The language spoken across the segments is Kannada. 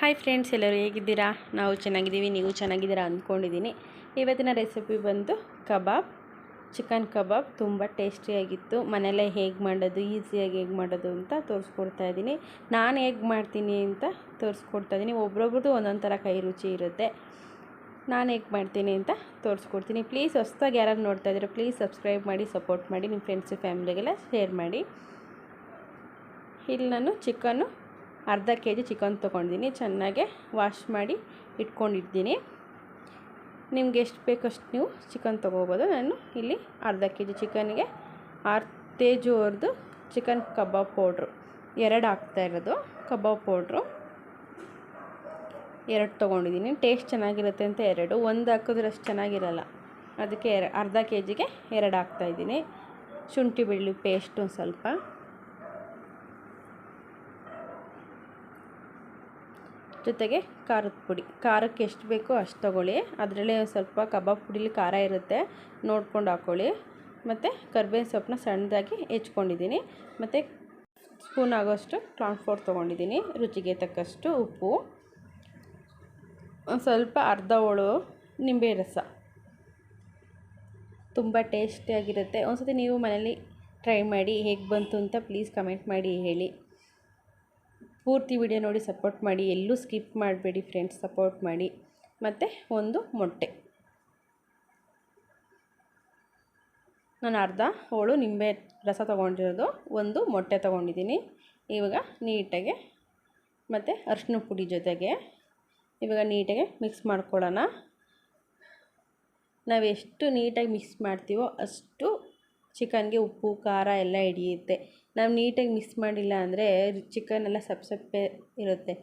ಹಾಯ್ ಫ್ರೆಂಡ್ಸ್ ಎಲ್ಲರೂ ಹೇಗಿದ್ದೀರಾ? ನಾವು ಚೆನ್ನಾಗಿದ್ದೀವಿ, ನೀವು ಚೆನ್ನಾಗಿದ್ದೀರಾ ಅಂದ್ಕೊಂಡಿದ್ದೀನಿ. ಇವತ್ತಿನ ರೆಸಿಪಿ ಬಂದು ಕಬಾಬ್. ಚಿಕನ್ ಕಬಾಬ್ ತುಂಬ ಟೇಸ್ಟಿಯಾಗಿತ್ತು ಮನೆಯಲ್ಲೇ ಹೇಗೆ ಮಾಡೋದು ಈಸಿಯಾಗಿ ಹೇಗೆ ಮಾಡೋದು ಅಂತ ತೋರಿಸ್ಕೊಡ್ತಾ ಇದ್ದೀನಿ. ನಾನು ಹೇಗೆ ಮಾಡ್ತೀನಿ ಅಂತ ತೋರಿಸ್ಕೊಡ್ತಾ ಇದ್ದೀನಿ. ಒಬ್ರೊಬ್ರದ್ದು ಒಂದೊಂದು ಥರ ಕೈ ರುಚಿ ಇರುತ್ತೆ. ನಾನು ಹೇಗೆ ಮಾಡ್ತೀನಿ ಅಂತ ತೋರಿಸ್ಕೊಡ್ತೀನಿ. ಪ್ಲೀಸ್ ಹೊಸ್ದಾಗಿ ಯಾರಾದ್ರು ನೋಡ್ತಾ ಇದ್ದೀರಾ ಪ್ಲೀಸ್ ಸಬ್ಸ್ಕ್ರೈಬ್ ಮಾಡಿ ಸಪೋರ್ಟ್ ಮಾಡಿ ನಿಮ್ಮ ಫ್ರೆಂಡ್ಸು ಫ್ಯಾಮಿಲಿಗೆಲ್ಲ ಶೇರ್ ಮಾಡಿ. ಇಲ್ಲಿ ನಾನು ಚಿಕನ್ನು ಅರ್ಧ ಕೆ ಜಿ ಚಿಕನ್ ತೊಗೊಂಡಿದ್ದೀನಿ. ಚೆನ್ನಾಗೆ ವಾಶ್ ಮಾಡಿ ಇಟ್ಕೊಂಡಿದ್ದೀನಿ. ನಿಮ್ಗೆ ಎಷ್ಟು ಬೇಕಷ್ಟು ನೀವು ಚಿಕನ್ ತೊಗೋಬೋದು. ನಾನು ಇಲ್ಲಿ ಅರ್ಧ ಕೆ ಜಿ ಚಿಕನ್ಗೆ ಆರು ತೇಜುವರ್ದು ಚಿಕನ್ ಕಬಾಬ್ ಪೌಡ್ರು. ಎರಡು ಹಾಕ್ತಾ ಇರೋದು. Kebab powder. ಎರಡು ತೊಗೊಂಡಿದ್ದೀನಿ. ಟೇಸ್ಟ್ ಚೆನ್ನಾಗಿರುತ್ತೆ ಅಂತ ಎರಡು. ಒಂದು ಹಾಕಿದ್ರೆ ಅಷ್ಟು ಚೆನ್ನಾಗಿರಲ್ಲ. ಅದಕ್ಕೆ ಎರ, ಅರ್ಧ ಕೆ ಜಿಗೆ ಎರಡು ಹಾಕ್ತಾಯಿದ್ದೀನಿ ಶುಂಠಿ ಬೆಳ್ಳುಳ್ಳಿ ಪೇಸ್ಟ್ ಸ್ವಲ್ಪ. ಜೊತೆಗೆ ಖಾರದ ಪುಡಿ. ಖಾರಕ್ಕೆ ಎಷ್ಟು ಬೇಕೋ ಅಷ್ಟು ತೊಗೊಳ್ಳಿ. ಅದರಲ್ಲೇ ಸ್ವಲ್ಪ ಕಬಾಬ್ ಪುಡಿಲಿ ಖಾರ ಇರುತ್ತೆ, ನೋಡ್ಕೊಂಡು ಹಾಕ್ಕೊಳ್ಳಿ ಮತ್ತು ಕರ್ಬೇವಿನ ಸೊಪ್ಪನ್ನ ಸಣ್ಣದಾಗಿ ಹೆಚ್ಕೊಂಡಿದ್ದೀನಿ. ಮತ್ತು ಸ್ಪೂನ್ ಆಗೋಷ್ಟು ಕಾರ್ನ್ಫ್ಲೋರ್ ತೊಗೊಂಡಿದ್ದೀನಿ. ರುಚಿಗೆ ತಕ್ಕಷ್ಟು ಉಪ್ಪು ಸ್ವಲ್ಪ ಅರ್ಧ ಹೋಳು ನಿಂಬೆ ರಸ. ತುಂಬ ಟೇಸ್ಟಿಯಾಗಿರುತ್ತೆ. ಒಂದು ಸತಿ ನೀವು ಮನೇಲಿ ಟ್ರೈ ಮಾಡಿ ಹೇಗೆ ಬಂತು ಅಂತ ಪ್ಲೀಸ್ ಕಮೆಂಟ್ ಮಾಡಿ ಹೇಳಿ. ಪೂರ್ತಿ ವಿಡಿಯೋ ನೋಡಿ ಸಪೋರ್ಟ್ ಮಾಡಿ, ಎಲ್ಲೂ ಸ್ಕಿಪ್ ಮಾಡಬೇಡಿ ಫ್ರೆಂಡ್ಸ್ ಸಪೋರ್ಟ್ ಮಾಡಿ. ಮತ್ತು ಒಂದು ಮೊಟ್ಟೆ. ನಾನು ಅರ್ಧ ಹೋಳು ನಿಂಬೆ ರಸ ತೊಗೊಂಡಿರೋದು, ಒಂದು ಮೊಟ್ಟೆ ತೊಗೊಂಡಿದ್ದೀನಿ. ಇವಾಗ ನೀಟಾಗೆ ಮತ್ತು ಅರಿಶಿನ ಪುಡಿ ಜೊತೆಗೆ ಇವಾಗ ನೀಟಾಗೆ ಮಿಕ್ಸ್ ಮಾಡ್ಕೊಳ್ಳೋಣ. ನಾವು ಎಷ್ಟು ನೀಟಾಗಿ ಮಿಕ್ಸ್ ಮಾಡ್ತೀವೋ ಅಷ್ಟು ಚಿಕನ್ಗೆ ಉಪ್ಪು, ಖಾರ ಎಲ್ಲ ಹಿಡಿಯುತ್ತೆ. ನಾವು ನೀಟಾಗಿ ಮಿಕ್ಸ್ ಮಾಡಿಲ್ಲ ಅಂದರೆ ಚಿಕನ್ ಎಲ್ಲ ಸಪ್ಪೆ ಸಪ್ಪೆ ಇರುತ್ತೆ.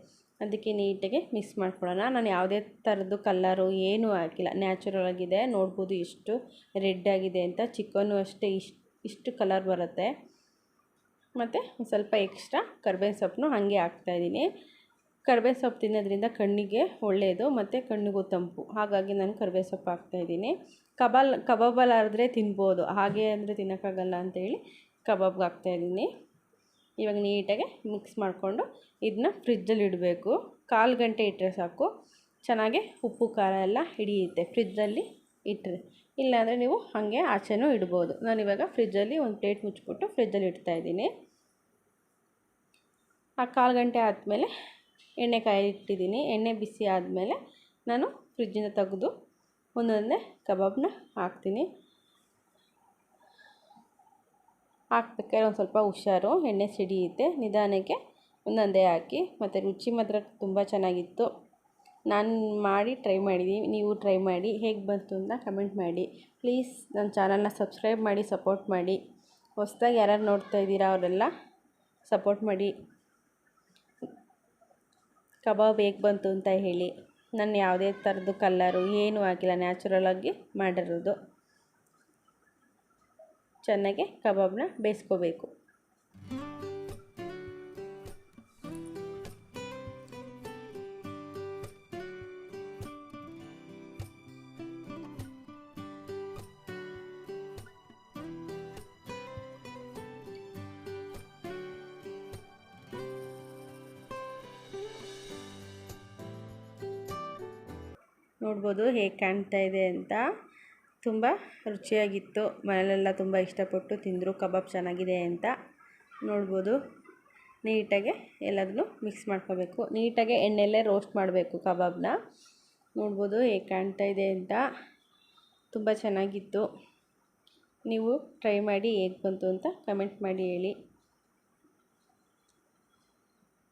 ಅದಕ್ಕೆ ನೀಟಾಗಿ ಮಿಕ್ಸ್ ಮಾಡ್ಕೊಳ್ಳೋಣ. ನಾನು ಯಾವುದೇ ಥರದ್ದು ಕಲ್ಲರು ಏನೂ ಹಾಕಿಲ್ಲ. ನ್ಯಾಚುರಲ್ ಆಗಿದೆ. ನೋಡ್ಬೋದು ಇಷ್ಟು ರೆಡ್ ಆಗಿದೆ ಅಂತ. ಚಿಕನ್ನು ಅಷ್ಟೇ ಇಷ್ಟು ಇಷ್ಟು ಕಲರ್ ಬರುತ್ತೆ. ಮತ್ತು ಸ್ವಲ್ಪ ಎಕ್ಸ್ಟ್ರಾ ಕರ್ಬೇವಿನ ಸೊಪ್ಪನ್ನು ಹಾಗೆ ಹಾಕ್ತಾಯಿದ್ದೀನಿ ಕರ್ಬೇವು ಸೊಪ್ಪು ತಿನ್ನೋದ್ರಿಂದ ಕಣ್ಣಿಗೆ ಒಳ್ಳೆಯದು ಮತ್ತು ಕಣ್ಣಿಗೂ ತಂಪು. ಹಾಗಾಗಿ ನಾನು ಕರ್ಬೇವು ಸೊಪ್ಪು ಹಾಕ್ತಾಯಿದ್ದೀನಿ ಕಬಾಲ್ ಕಬಾಬಲ್ಲಾದರೆ ತಿನ್ಬೋದು. ಹಾಗೆ ಅಂದರೆ ತಿನ್ನೋಕ್ಕಾಗಲ್ಲ ಅಂತೇಳಿ ಕಬಾಬ್ಗೆ ಹಾಕ್ತಾಯಿದ್ದೀನಿ ಇವಾಗ ನೀಟಾಗಿ ಮಿಕ್ಸ್ ಮಾಡಿಕೊಂಡು ಇದನ್ನ ಫ್ರಿಜ್ಜಲ್ಲಿ ಇಡಬೇಕು. ಕಾಲು ಗಂಟೆ ಇಟ್ಟರೆ ಸಾಕು. ಚೆನ್ನಾಗಿ ಉಪ್ಪು, ಖಾರ ಎಲ್ಲ ಹಿಡಿಯುತ್ತೆ ಫ್ರಿಜ್ಜಲ್ಲಿ ಇಟ್ಟರೆ ಇಲ್ಲಾಂದರೆ ನೀವು ಹಾಗೆ ಆಚೆನೂ ಇಡ್ಬೋದು. ನಾನು ಇವಾಗ ಫ್ರಿಜ್ಜಲ್ಲಿ ಒಂದು ಪ್ಲೇಟ್ ಮುಚ್ಚಿಬಿಟ್ಟು ಫ್ರಿಜ್ಜಲ್ಲಿ ಇಡ್ತಾಯಿದ್ದೀನಿ ಆ ಕಾಲು ಗಂಟೆ ಆದಮೇಲೆ ಎಣ್ಣೆ ಕಾಯಿ ಇಟ್ಟಿದ್ದೀನಿ ಎಣ್ಣೆ ಬಿಸಿ ಆದಮೇಲೆ ನಾನು ಫ್ರಿಜ್ಜಿಂದ ತೆಗೆದು ಒಂದೊಂದೇ ಕಬಾಬ್ನ ಹಾಕ್ತೀನಿ. ಹಾಕ್ಬೇಕಾದ್ರೆ ಒಂದು ಸ್ವಲ್ಪ ಹುಷಾರು. ಎಣ್ಣೆ ಸಿಡಿಯುತ್ತೆ ನಿಧಾನಕ್ಕೆ ಒಂದೊಂದೇ ಹಾಕಿ. ಮತ್ತು ರುಚಿ ಮಾತ್ರ ತುಂಬ ಚೆನ್ನಾಗಿತ್ತು. ನಾನು ಮಾಡಿ ಟ್ರೈ ಮಾಡಿದ್ದೀನಿ. ನೀವು ಟ್ರೈ ಮಾಡಿ. ಹೇಗೆ ಬಂತು ಅಂತ ಕಮೆಂಟ್ ಮಾಡಿ. ಪ್ಲೀಸ್ ನನ್ನ ಚಾನಲ್ನ ಸಬ್ಸ್ಕ್ರೈಬ್ ಮಾಡಿ, ಸಪೋರ್ಟ್ ಮಾಡಿ. ಹೊಸ್ದಾಗಿ ಯಾರ್ಯಾರು ನೋಡ್ತಾ ಇದ್ದೀರಾ ಅವರೆಲ್ಲ ಸಪೋರ್ಟ್ ಮಾಡಿ. ಕಬಾಬ್ ಹೇಗೆ ಬಂತು ಅಂತ ಹೇಳಿ. ನಾನು ಯಾವುದೇ ಥರದ್ದು ಕಲ್ಲರು ಏನೂ ಹಾಕಿಲ್ಲ. ನ್ಯಾಚುರಲಾಗಿ ಮಾಡಿರೋದು. ಚೆನ್ನಾಗಿ ಕಬಾಬ್ನ ಬೇಯಿಸ್ಕೋಬೇಕು. ನೋಡ್ಬೋದು ಹೇಗೆ ಕಾಣ್ತಾ ಇದೆ ಅಂತ. ತುಂಬ ರುಚಿಯಾಗಿತ್ತು. ಮನೆಯಲ್ಲೆಲ್ಲ ತುಂಬ ಇಷ್ಟಪಟ್ಟು ತಿಂದರು. ಕಬಾಬ್ ಚೆನ್ನಾಗಿದೆ ಅಂತ ನೋಡ್ಬೋದು. ನೀಟಾಗೆ ಎಲ್ಲದನ್ನು ಮಿಕ್ಸ್ ಮಾಡ್ಕೋಬೇಕು. ನೀಟಾಗೆ ಎಣ್ಣೆಯಲ್ಲೇ ರೋಸ್ಟ್ ಮಾಡಬೇಕು ಕಬಾಬ್ನ. ನೋಡ್ಬೋದು ಹೇಗೆ ಕಾಣ್ತಾ ಇದೆ ಅಂತ. ತುಂಬ ಚೆನ್ನಾಗಿತ್ತು. ನೀವು ಟ್ರೈ ಮಾಡಿ ಹೇಗೆ ಬಂತು ಅಂತ ಕಮೆಂಟ್ ಮಾಡಿ ಹೇಳಿ.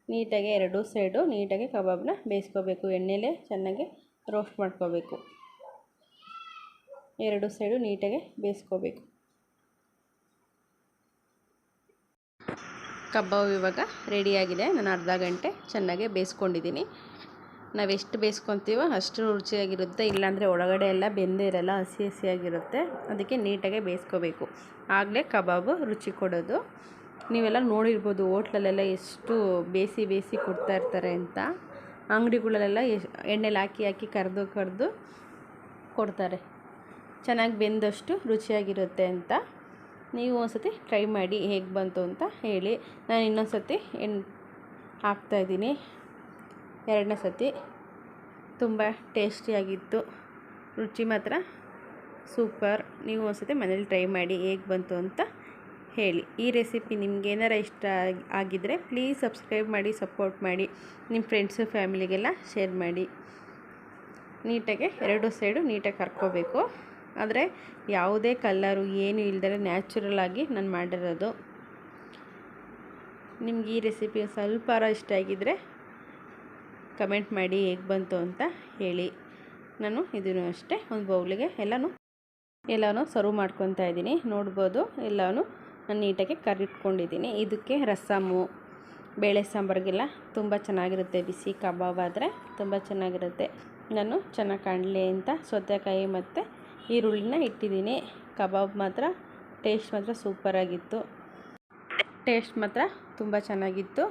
ನೀಟಾಗೆ ಎರಡೂ ಸೈಡು ನೀಟಾಗಿ ಕಬಾಬ್ನ ಬೇಯಿಸ್ಕೋಬೇಕು. ಎಣ್ಣೆಲೇ ಚೆನ್ನಾಗಿ ರೋಸ್ಟ್ ಮಾಡ್ಕೋಬೇಕು. ಎರಡು ಸೈಡು ನೀಟಾಗೆ ಬೇಯಿಸ್ಕೋಬೇಕು. ಕಬಾಬ್ ಇವಾಗ ರೆಡಿಯಾಗಿದೆ ನಾನು ಅರ್ಧ ಗಂಟೆ ಚೆನ್ನಾಗಿ ಬೇಯಿಸ್ಕೊಂಡಿದ್ದೀನಿ. ನಾವು ಎಷ್ಟು ಬೇಯಿಸ್ಕೊತೀವೋ ಅಷ್ಟು ರುಚಿಯಾಗಿರುತ್ತೆ. ಇಲ್ಲಾಂದರೆ ಒಳಗಡೆ ಎಲ್ಲ ಬೆಂದೇ ಇರಲ್ಲ, ಹಸಿ ಹಸಿಯಾಗಿರುತ್ತೆ. ಅದಕ್ಕೆ ನೀಟಾಗೆ ಬೇಯಿಸ್ಕೋಬೇಕು. ಆಗಲೇ ಕಬಾಬು ರುಚಿ ಕೊಡೋದು. ನೀವೆಲ್ಲ ನೋಡಿರ್ಬೋದು, ಹೋಟ್ಲಲ್ಲೆಲ್ಲ ಎಷ್ಟು ಬೇಯಿಸಿ ಬೇಯಿಸಿ ಕೊಡ್ತಾಯಿರ್ತಾರೆ ಅಂತ. ಅಂಗಡಿಗಳಲ್ಲೆಲ್ಲ ಎಣ್ಣೆಲಿ ಹಾಕಿ ಹಾಕಿ ಕರೆದು ಕರೆದು ಕೊಡ್ತಾರೆ. ಚೆನ್ನಾಗಿ ಬೆಂದಷ್ಟು ರುಚಿಯಾಗಿರುತ್ತೆ ಅಂತ ನೀವು ಒಂದ್ಸತಿ ಟ್ರೈ ಮಾಡಿ ಹೇಗೆ ಬಂತು ಅಂತ ಹೇಳಿ. ನಾನು ಇನ್ನೊಂದು ಸತಿ ಎಣ್ಣೆ ಹಾಕ್ತಾಯಿದ್ದೀನಿ ಎರಡನೇ ಸತಿ ತುಂಬ ಟೇಸ್ಟಿಯಾಗಿತ್ತು. ರುಚಿ ಮಾತ್ರ ಸೂಪರ್. ನೀವು ಒಂದ್ಸತಿ ಮನೇಲಿ ಟ್ರೈ ಮಾಡಿ ಹೇಗೆ ಬಂತು ಅಂತ ಹೇಳಿ. ಈ ರೆಸಿಪಿ ನಿಮ್ಗೆ ಏನಾರ ಇಷ್ಟ ಆಗ್- ಆಗಿದ್ದರೆ ಪ್ಲೀಸ್ ಸಬ್ಸ್ಕ್ರೈಬ್ ಮಾಡಿ ಸಪೋರ್ಟ್ ಮಾಡಿ ನಿಮ್ಮ ಫ್ರೆಂಡ್ಸು ಫ್ಯಾಮಿಲಿಗೆಲ್ಲ ಶೇರ್ ಮಾಡಿ. ನೀಟಾಗೆ ಎರಡು ಸೈಡು ನೀಟಾಗಿ ಕರ್ಕೋಬೇಕು. ಆದರೆ ಯಾವುದೇ ಕಲ್ಲರು ಏನು ಇಲ್ದರೆ ನ್ಯಾಚುರಲ್ ಆಗಿ ನಾನು ಮಾಡಿರೋದು. ನಿಮ್ಗೆ ಈ ರೆಸಿಪಿ ಸ್ವಲ್ಪ ಇಷ್ಟ ಆಗಿದ್ದರೆ ಕಮೆಂಟ್ ಮಾಡಿ ಹೇಗೆ ಬಂತು ಅಂತ ಹೇಳಿ. ನಾನು ಇದನ್ನು ಅಷ್ಟೇ, ಒಂದು ಬೌಲಿಗೆ ಎಲ್ಲನೂ ಎಲ್ಲನೂ ಸರ್ವ್ ಮಾಡ್ಕೊತಾ ಇದ್ದೀನಿ. ನೋಡ್ಬೋದು, ಎಲ್ಲನೂ ನಾನು ನೀಟಾಗಿ ಕರಿಟ್ಕೊಂಡಿದ್ದೀನಿ ಇದಕ್ಕೆ ರಸಮು, ಬೇಳೆ ಸಾಂಬಾರಿಗೆಲ್ಲ ತುಂಬ ಚೆನ್ನಾಗಿರುತ್ತೆ. ಬಿಸಿ ಕಬಾಬ್ ಆದರೆ ತುಂಬ ಚೆನ್ನಾಗಿರುತ್ತೆ. ನಾನು ಚೆನ್ನಾಗಿ ಕಾಣಲಿ ಅಂತ ಸೌತೆಕಾಯಿ ಮತ್ತು ಈರುಳ್ಳಿನ ಇಟ್ಟಿದ್ದೀನಿ. ಕಬಾಬ್ ಮಾತ್ರ, ಟೇಸ್ಟ್ ಮಾತ್ರ ಸೂಪರಾಗಿತ್ತು. ಟೇಸ್ಟ್ ಮಾತ್ರ ತುಂಬ ಚೆನ್ನಾಗಿತ್ತು.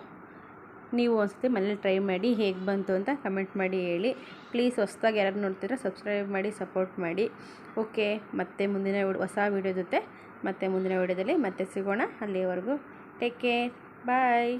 ನೀವು ಒಂದ್ಸತಿ ಮನೇಲಿ ಟ್ರೈ ಮಾಡಿ ಹೇಗೆ ಬಂತು ಅಂತ ಕಮೆಂಟ್ ಮಾಡಿ ಹೇಳಿ. ಪ್ಲೀಸ್ ಹೊಸ್ದಾಗಿ ಯಾರು ನೋಡ್ತೀರಾ ಸಬ್ಸ್ಕ್ರೈಬ್ ಮಾಡಿ ಸಪೋರ್ಟ್ ಮಾಡಿ. ಓಕೆ ಮತ್ತೆ ಮುಂದಿನ ಹೊಸ ವೀಡಿಯೋ ಜೊತೆ ಮತ್ತೆ ಮುಂದಿನ ವೀಡಿಯೋದಲ್ಲಿ ಮತ್ತೆ ಸಿಗೋಣ. ಅಲ್ಲಿವರೆಗೂ ಟೇಕ್ ಕೇರ್ ಬಾಯ್